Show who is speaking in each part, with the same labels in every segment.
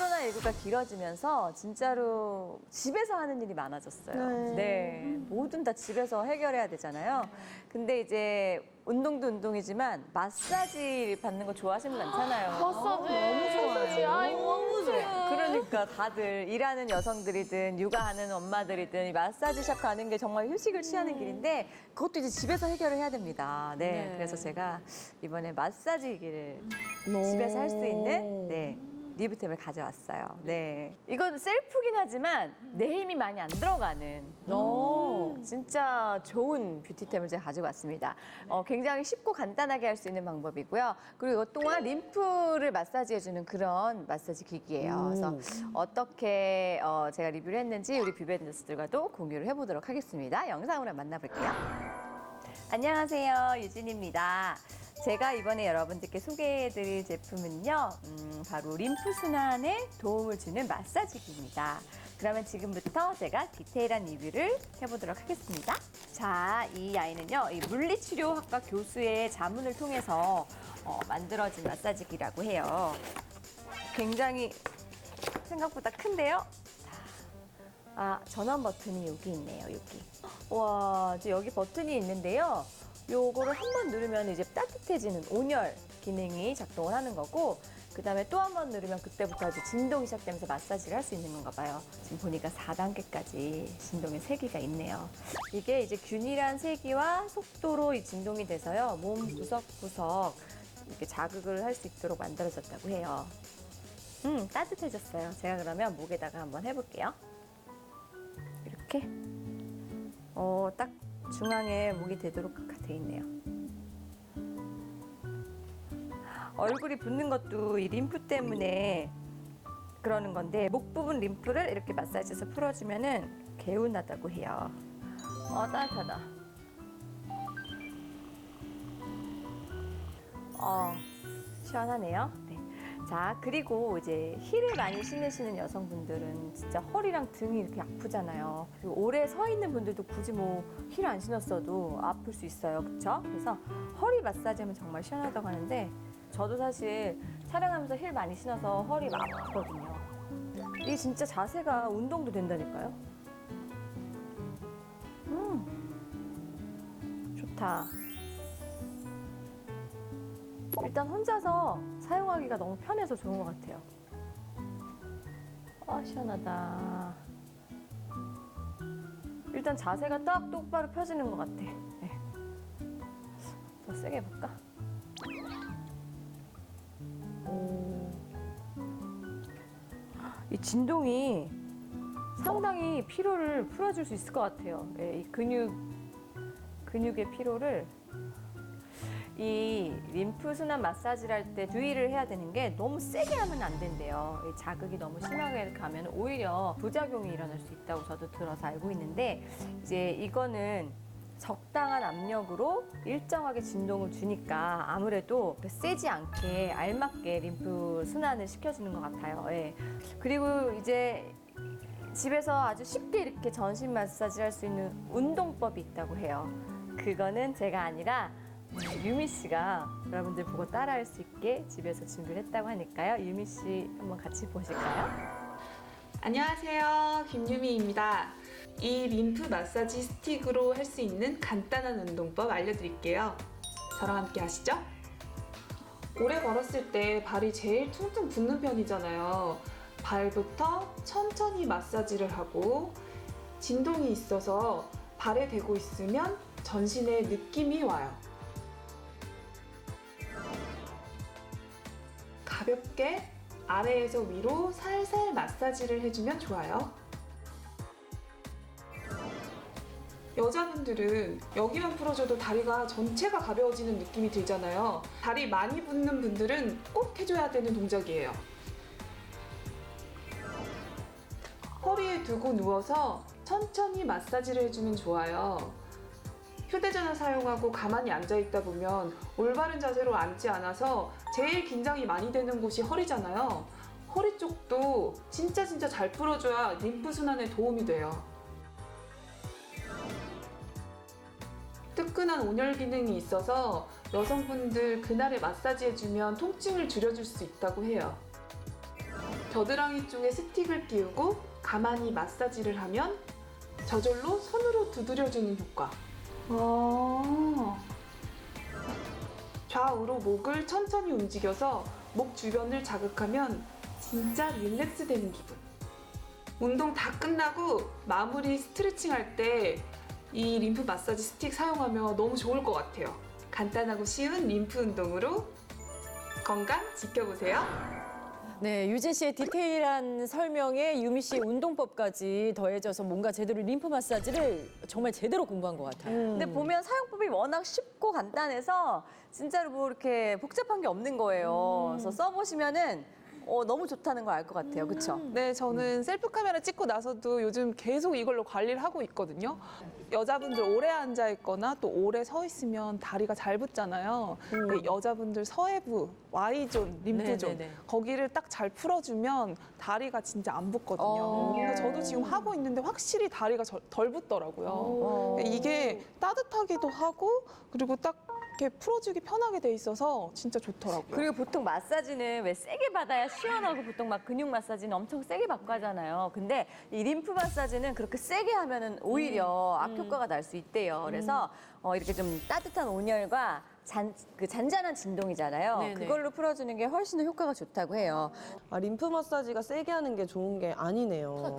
Speaker 1: 코로나19가 길어지면서 진짜로 집에서 하는 일이 많아졌어요. 네. 뭐든 다 집에서 해결해야 되잖아요. 근데 이제 운동도 운동이지만 마사지 받는 거 좋아하시는 분 많잖아요.
Speaker 2: 마사지. 너무 좋아요. 아이, 너무 좋아.
Speaker 1: 그러니까 다들 일하는 여성들이든 육아하는 엄마들이든 이 마사지 샵 가는 게 정말 휴식을 취하는 길인데 그것도 이제 집에서 해결을 해야 됩니다. 네.
Speaker 2: 네.
Speaker 1: 그래서 제가 이번에 마사지기를 집에서 할 수 있는 네. 리브템을 가져왔어요. 네. 이건 셀프긴 하지만 내 힘이 많이 안 들어가는 어, 진짜 좋은 뷰티템을 제가 가지고 왔습니다. 어, 굉장히 쉽고 간단하게 할 수 있는 방법이고요. 그리고 이것 또한 림프를 마사지해주는 그런 마사지 기기예요. 그래서 어떻게 어, 제가 리뷰를 했는지 우리 뷰벤더스들과도 공유를 해보도록 하겠습니다. 영상으로 만나볼게요. 안녕하세요. 유진입니다. 제가 이번에 여러분들께 소개해드릴 제품은요, 음, 바로 림프 순환에 도움을 주는 마사지기입니다. 그러면 지금부터 제가 디테일한 리뷰를 해보도록 하겠습니다. 자, 이 아이는요, 이 물리치료학과 교수의 자문을 통해서 어, 만들어진 마사지기라고 해요. 굉장히 생각보다 큰데요? 아, 전원 버튼이 여기 있네요, 여기. 와, 이제 여기 버튼이 있는데요. 요거를 한 번 누르면 이제 따뜻해지는 온열 기능이 작동을 하는 거고, 그 다음에 또 한 번 누르면 그때부터 이제 진동이 시작되면서 마사지를 할 수 있는 건가 봐요. 지금 보니까 4단계까지 진동의 세기가 있네요. 이게 이제 균일한 세기와 속도로 이 진동이 돼서요. 몸 구석구석 이렇게 자극을 할 수 있도록 만들어졌다고 해요. 음, 따뜻해졌어요. 제가 그러면 목에다가 한번 해볼게요. 이렇게 어, 딱 중앙에 목이 되도록 돼 있네요. 얼굴이 붓는 것도 이 림프 때문에 그러는 건데 목 부분 림프를 이렇게 마사지해서 풀어주면은 개운하다고 해요. 어 따뜻하다. 어 시원하네요. 네. 자, 그리고 이제 힐을 많이 신으시는 여성분들은 진짜 허리랑 등이 이렇게 아프잖아요. 그리고 오래 서 있는 분들도 굳이 뭐 힐 안 신었어도 아플 수 있어요. 그쵸? 그래서 허리 마사지 하면 정말 시원하다고 하는데 저도 사실 촬영하면서 힐 많이 신어서 허리 막 아프거든요. 이게 진짜 자세가 운동도 된다니까요. 음, 좋다. 일단 혼자서 사용하기가 너무 편해서 좋은 것 같아요. 아, 시원하다. 일단 자세가 딱 똑바로 펴지는 것 같아. 네. 더 세게 해볼까? 오. 이 진동이 상당히 피로를 풀어줄 수 있을 것 같아요. 예, 이 근육, 근육의 피로를 이 림프 순환 마사지를 할 때 주의를 해야 되는 게 너무 세게 하면 안 된대요. 이 자극이 너무 심하게 가면 오히려 부작용이 일어날 수 있다고 저도 들어서 알고 있는데 이제 이거는 적당한 압력으로 일정하게 진동을 주니까 아무래도 세지 않게 알맞게 림프 순환을 시켜주는 것 같아요. 예. 그리고 이제 집에서 아주 쉽게 이렇게 전신 마사지 할 수 있는 운동법이 있다고 해요. 그거는 제가 아니라 음, 유미 씨가 여러분들 보고 따라할 수 있게 집에서 준비를 했다고 하니까요. 유미 씨 한번 같이 보실까요?
Speaker 3: 안녕하세요. 김유미입니다. 이 림프 마사지 스틱으로 할 수 있는 간단한 운동법 알려드릴게요. 저랑 함께 하시죠. 오래 걸었을 때 발이 제일 퉁퉁 붓는 편이잖아요. 발부터 천천히 마사지를 하고 진동이 있어서 발에 대고 있으면 전신에 느낌이 와요. 가볍게 아래에서 위로 살살 마사지를 해주면 좋아요. 여자분들은 여기만 풀어줘도 다리가 전체가 가벼워지는 느낌이 들잖아요. 다리 많이 붓는 분들은 꼭 해줘야 되는 동작이에요. 허리에 두고 누워서 천천히 마사지를 해주면 좋아요. 휴대전화 사용하고 가만히 앉아 있다 보면 올바른 자세로 앉지 않아서 제일 긴장이 많이 되는 곳이 허리잖아요. 허리 쪽도 진짜 진짜 잘 풀어줘야 림프 순환에 도움이 돼요. 뜨끈한 온열 기능이 있어서 여성분들 그날에 마사지 해주면 통증을 줄여줄 수 있다고 해요. 겨드랑이 쪽에 스틱을 끼우고 가만히 마사지를 하면 저절로 손으로 두드려주는 효과. 좌우로 목을 천천히 움직여서 목 주변을 자극하면 진짜 릴렉스 되는 기분. 운동 다 끝나고 마무리 스트레칭 할 때 이 림프 마사지 스틱 사용하면 너무 좋을 것 같아요. 간단하고 쉬운 림프 운동으로 건강 지켜보세요.
Speaker 2: 네, 유진 씨의 디테일한 설명에 유미 씨의 운동법까지 더해져서 뭔가 제대로 림프 마사지를 정말 제대로 공부한 것 같아요.
Speaker 1: 근데 보면 사용법이 워낙 쉽고 간단해서 진짜로 뭐 이렇게 복잡한 게 없는 거예요. 그래서 써보시면은 어, 너무 좋다는 걸 알 것 같아요. 그렇죠?
Speaker 3: 네, 저는 셀프 카메라 찍고 나서도 요즘 계속 이걸로 관리를 하고 있거든요. 여자분들 오래 앉아 있거나 또 오래 서 있으면 다리가 잘 붙잖아요. 근데 여자분들 서해부, Y존, 림프존
Speaker 2: 네네네.
Speaker 3: 거기를 딱 잘 풀어주면 다리가 진짜 안 붙거든요.
Speaker 2: 어.
Speaker 3: 그래서 저도 지금 하고 있는데 확실히 다리가 절- 덜 붙더라고요.
Speaker 1: 어.
Speaker 3: 이게 따뜻하기도 하고 그리고 딱 이렇게 풀어주기 편하게 돼 있어서 진짜 좋더라고요.
Speaker 1: 그리고 보통 마사지는 왜 세게 받아야 시원하고 보통 막 근육 마사지는 엄청 세게 받고 하잖아요. 근데 이 림프 마사지는 그렇게 세게 하면은 오히려
Speaker 2: 음.
Speaker 1: 악효과가 날 수 있대요. 그래서 어, 이렇게 좀 따뜻한 온열과 잔, 그 잔잔한 진동이잖아요.
Speaker 2: 네네.
Speaker 1: 그걸로 풀어주는 게 훨씬 더 효과가 좋다고 해요.
Speaker 4: 아, 림프 마사지가 세게 하는 게 좋은 게 아니네요.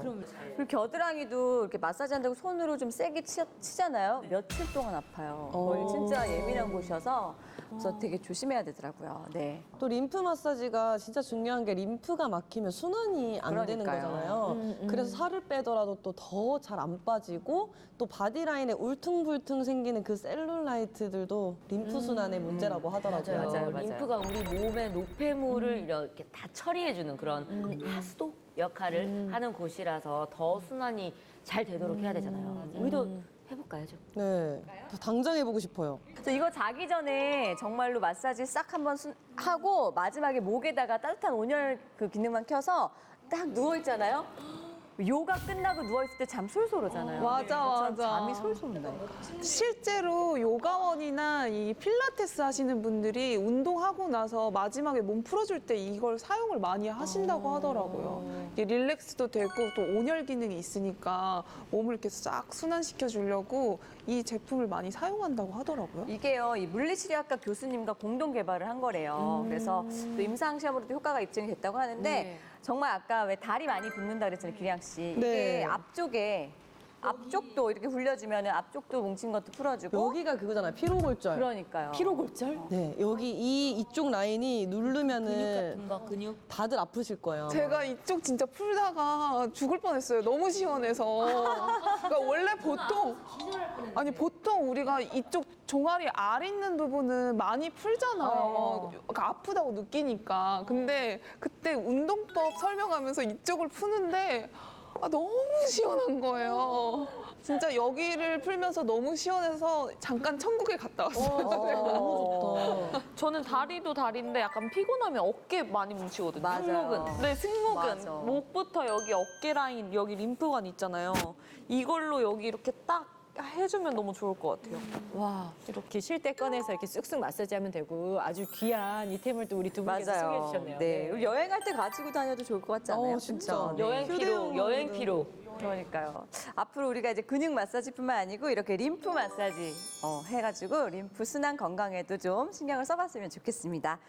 Speaker 1: 그리고 겨드랑이도 이렇게 마사지 한다고 손으로 좀 세게 치, 치잖아요. 며칠 동안 아파요. 거의
Speaker 4: 어.
Speaker 1: 진짜 예민한 곳이어서 그래서 되게 조심해야 되더라고요. 네.
Speaker 4: 또 림프 마사지가 진짜 중요한 게 림프가 막히면 순환이 안 되는
Speaker 1: 그러니까요.
Speaker 4: 거잖아요.
Speaker 2: 음,
Speaker 4: 그래서 살을 빼더라도 또 더 잘 안 빠지고 또 바디라인에 울퉁불퉁 생기는 그 셀룰라이트들도 림프 순환 의 문제라고 하더라고요.
Speaker 1: 맞아요, 맞아요.
Speaker 5: 림프가 우리 몸의 노폐물을 이렇게 다 처리해주는 그런 하수도 역할을 하는 곳이라서 더 순환이 잘 되도록 해야 되잖아요. 우리도 해볼까요, 좀?
Speaker 4: 네. 저 당장 해보고 싶어요.
Speaker 1: 그래서 이거 자기 전에 정말로 마사지 싹 한번 순- 하고 마지막에 목에다가 따뜻한 온열 그 기능만 켜서 딱 누워 있잖아요. 요가 끝나고 누워 있을 때 잠 솔솔 오잖아요.
Speaker 3: 맞아,
Speaker 1: 그것처럼
Speaker 3: 맞아.
Speaker 1: 잠이 솔솔 온다니까.
Speaker 3: 실제로 요가원이나 이 필라테스 하시는 분들이 운동하고 나서 마지막에 몸 풀어줄 때 이걸 사용을 많이 하신다고 하더라고요. 이게 릴렉스도 되고 또 온열 기능이 있으니까 몸을 이렇게 싹 순환시켜 주려고 이 제품을 많이 사용한다고 하더라고요.
Speaker 1: 이게요, 이 물리치료학과 교수님과 공동 개발을 한 거래요. 그래서 또 임상 시험으로도 효과가 입증이 됐다고 하는데
Speaker 2: 네.
Speaker 1: 정말 아까 왜 다리 많이 붓는다 그랬잖아요, 기량 씨. 이게
Speaker 4: 네.
Speaker 1: 앞쪽에 앞쪽도 이렇게 굴려주면 앞쪽도 뭉친 것도 풀어주고.
Speaker 4: 여기가 그거잖아요. 피로골절.
Speaker 1: 그러니까요.
Speaker 2: 피로골절?
Speaker 4: 네, 여기 이 이쪽 라인이 누르면은
Speaker 5: 거 근육?
Speaker 4: 다들 아프실 거예요.
Speaker 3: 제가 이쪽 진짜 풀다가 죽을 뻔했어요. 너무 시원해서. 그러니까 원래 보통 아니 보통 우리가 이쪽 종아리 알 있는 부분은 많이 풀잖아요.
Speaker 1: 어.
Speaker 3: 그러니까 아프다고 느끼니까. 근데 그때 운동법 설명하면서 이쪽을 푸는데 아, 너무 시원한 거예요. 진짜 여기를 풀면서 너무 시원해서 잠깐 천국에 갔다 왔어요.
Speaker 4: 너무 좋다.
Speaker 6: 저는 다리도 다리인데 약간 피곤하면 어깨 많이 뭉치거든요.
Speaker 1: 맞아요.
Speaker 6: 승모근. 네, 승모근.
Speaker 1: 맞아.
Speaker 6: 목부터 여기 어깨 라인, 여기 림프관 있잖아요. 이걸로 여기 이렇게 딱 해주면 너무 좋을 것 같아요.
Speaker 2: 와, 이렇게 쉴 때 꺼내서 이렇게 쓱쓱 마사지하면 되고 아주 귀한 이템을 또 우리 두 분께서 소개해. 주셨네요.
Speaker 1: 네. 우리 여행할 때 가지고 다녀도 좋을 것 같지 않아요?
Speaker 4: 어, 진짜.
Speaker 1: 그쵸?
Speaker 5: 여행 피로, 여행 피로.
Speaker 1: 그러니까요. 앞으로 우리가 이제 근육 마사지뿐만 아니고 이렇게 림프 마사지 어, 해가지고 림프 순환 건강에도 좀 신경을 써봤으면 좋겠습니다.